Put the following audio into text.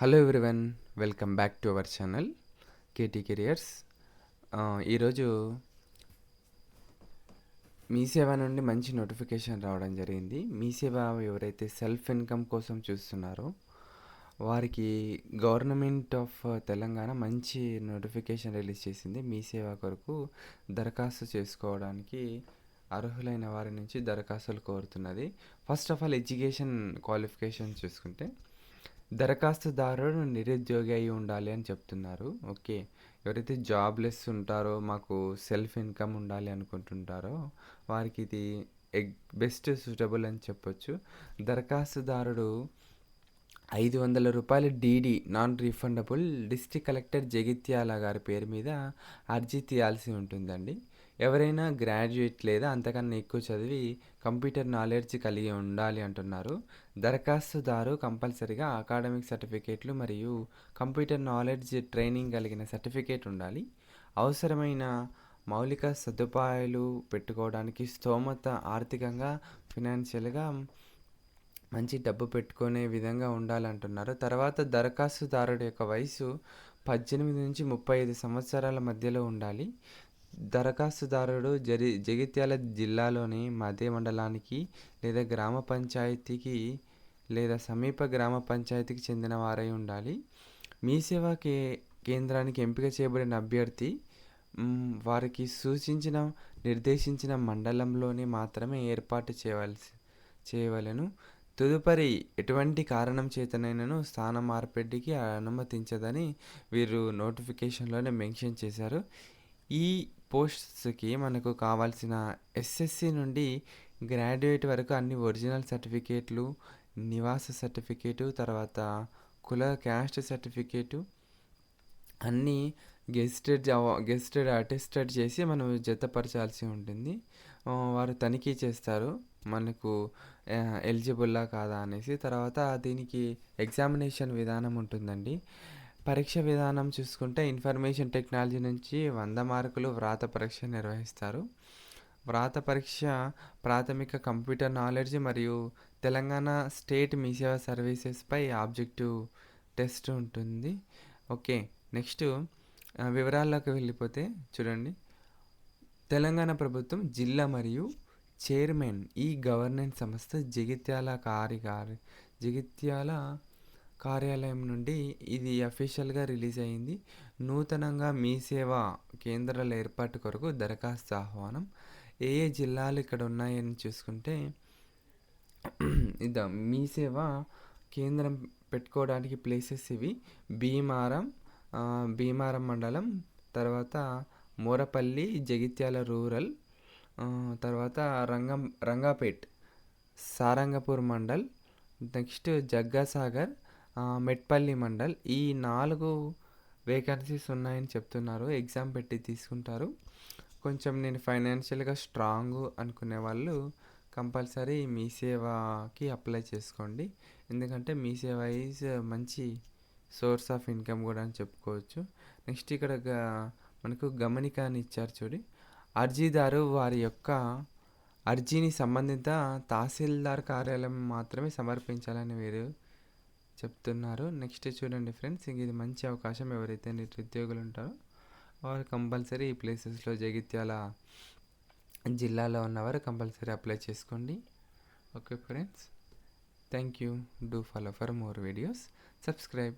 Hello everyone welcome back to our channel KT careers ఈరోజు మీ సేవ నుండి మంచి నోటిఫికేషన్ రావడం జరిగింది. మీ సేవ ఎవరైతే సెల్ఫ్ ఇన్కమ్ కోసం చూస్తున్నారో వారికి గవర్నమెంట్ ఆఫ్ తెలంగాణ మంచి నోటిఫికేషన్ రిలీజ్ చేసింది. మీ సేవ కొరకు దరఖాస్తు చేసుకోవడానికి అర్హులైన వారి నుంచి దరఖాస్తులు కోరుతున్నది. First of all education qualification చూసుకుంటే దరఖాస్తుదారుడు నిరుద్యోగి అయి ఉండాలి అని చెప్తున్నారు. ఓకే. ఎవరైతే జాబ్లెస్ ఉంటారో మాకు సెల్ఫ్ ఇన్కమ్ ఉండాలి అనుకుంటుంటారో వారికి ఇది ఎగ్ బెస్ట్ సూటబుల్ అని చెప్పొచ్చు. దరఖాస్తుదారుడు ఐదు వందల రూపాయల DD non refundable district collector Jagtial గారి పేరు మీద అర్జీ తీయాల్సి ఉంటుందండి. ఎవరైనా గ్రాడ్యుయేట్ లేదా అంతకన్నా ఎక్కువ చదివి కంప్యూటర్ నాలెడ్జ్ కలిగి ఉండాలి అంటున్నారు. దరఖాస్తుదారు కంపల్సరిగా అకాడమిక్ సర్టిఫికేట్లు మరియు కంప్యూటర్ నాలెడ్జ్ ట్రైనింగ్ కలిగిన సర్టిఫికేట్ ఉండాలి. అవసరమైన మౌలిక సదుపాయాలు పెట్టుకోవడానికి స్తోమత ఆర్థికంగా ఫినాన్షియల్గా మంచి డబ్బు పెట్టుకునే విధంగా ఉండాలంటున్నారు తర్వాత దరఖాస్తుదారుడి యొక్క వయసు పద్దెనిమిది నుంచి ముప్పై ఐదు సంవత్సరాల మధ్యలో ఉండాలి. దరఖాస్తుదారుడు జరి జగిత్యాల జిల్లాలోని మధ్య మండలానికి లేదా గ్రామ పంచాయతీకి లేదా సమీప గ్రామ పంచాయతీకి చెందిన వారై ఉండాలి. మీ సేవా కే కేంద్రానికి ఎంపిక చేయబడిన అభ్యర్థి వారికి సూచించిన నిర్దేశించిన మండలంలోనే మాత్రమే ఏర్పాటు చేయవలసి చేయవలను. తదుపరి ఎటువంటి కారణం చేతనైనను స్థాన మార్పిడికి అనుమతించదని వీరు నోటిఫికేషన్లోనే మెన్షన్ చేశారు. ఈ పోస్ట్స్కి మనకు కావాల్సిన ఎస్ఎస్సి నుండి గ్రాడ్యుయేట్ వరకు అన్ని ఒరిజినల్ సర్టిఫికేట్లు నివాస సర్టిఫికేటు తర్వాత కుల క్యాస్ట్ సర్టిఫికేటు అన్నీ గెస్టెడ్ గెస్టెడ్ అటెస్టెడ్ చేసి మనం జతపరచాల్సి ఉంటుంది. వారు తనిఖీ చేస్తారు మనకు ఎలిజిబుల్లా కాదా అనేసి. తర్వాత దీనికి ఎగ్జామినేషన్ విధానం ఉంటుందండి. పరీక్ష విధానం చూసుకుంటే ఇన్ఫర్మేషన్ టెక్నాలజీ నుంచి వంద మార్కులు వ్రాత పరీక్ష నిర్వహిస్తారు. వ్రాత పరీక్ష ప్రాథమిక కంప్యూటర్ నాలెడ్జ్ మరియు తెలంగాణ స్టేట్ మీసేవ సర్వీసెస్పై ఆబ్జెక్టివ్ టెస్ట్ ఉంటుంది. ఓకే నెక్స్ట్ వివరాల్లోకి వెళ్ళిపోతే చూడండి. తెలంగాణ ప్రభుత్వం జిల్లా మరియు చైర్మన్ ఈ గవర్నెన్స్ సంస్థ జగిత్యాల కార్యకారి జగిత్యాల కార్యాలయం నుండి ఇది అఫీషియల్గా రిలీజ్ అయింది. నూతనంగా మీ సేవా కేంద్రాల ఏర్పాటు కొరకు దరఖాస్తు ఆహ్వానం. ఏ ఏ జిల్లాలు ఇక్కడ ఉన్నాయని చూసుకుంటే ఇదా మీ సేవ కేంద్రం పెట్టుకోవడానికి ప్లేసెస్ ఇవి. భీమారం భీమారం మండలం తర్వాత మోరపల్లి జగిత్యాల రూరల్ తర్వాత రంగం రంగాపేట్ సారంగపూర్ మండల్ నెక్స్ట్ జగ్గాసాగర్ మెట్పల్లి మండల్. ఈ నాలుగు వేకెన్సీస్ ఉన్నాయని చెప్తున్నారు. ఎగ్జామ్ పెట్టి తీసుకుంటారు. కొంచెం నేను ఫైనాన్షియల్గా స్ట్రాంగ్ అనుకునే వాళ్ళు కంపల్సరీ మీ సేవకి అప్లై చేసుకోండి. ఎందుకంటే మీ సేవ ఈజ్ మంచి సోర్స్ ఆఫ్ ఇన్కమ్ కూడా అని చెప్పుకోవచ్చు. నెక్స్ట్ ఇక్కడ మనకు గమనిక అని ఇచ్చారు చూడి. అర్జీదారు వారి యొక్క అర్జీని సంబంధిత తహసీల్దార్ కార్యాలయం మాత్రమే సమర్పించాలని వీరు చెప్తున్నారు. నెక్స్ట్ చూడండి ఫ్రెండ్స్ ఇది మంచి అవకాశం. ఎవరైతే నిరుద్యోగులు ఉంటారో వారు కంపల్సరీ ఈ ప్లేసెస్లో జగిత్యాల జిల్లాలో ఉన్నవారు కంపల్సరీ అప్లై చేసుకోండి. Okay friends thank you do follow for more videos subscribe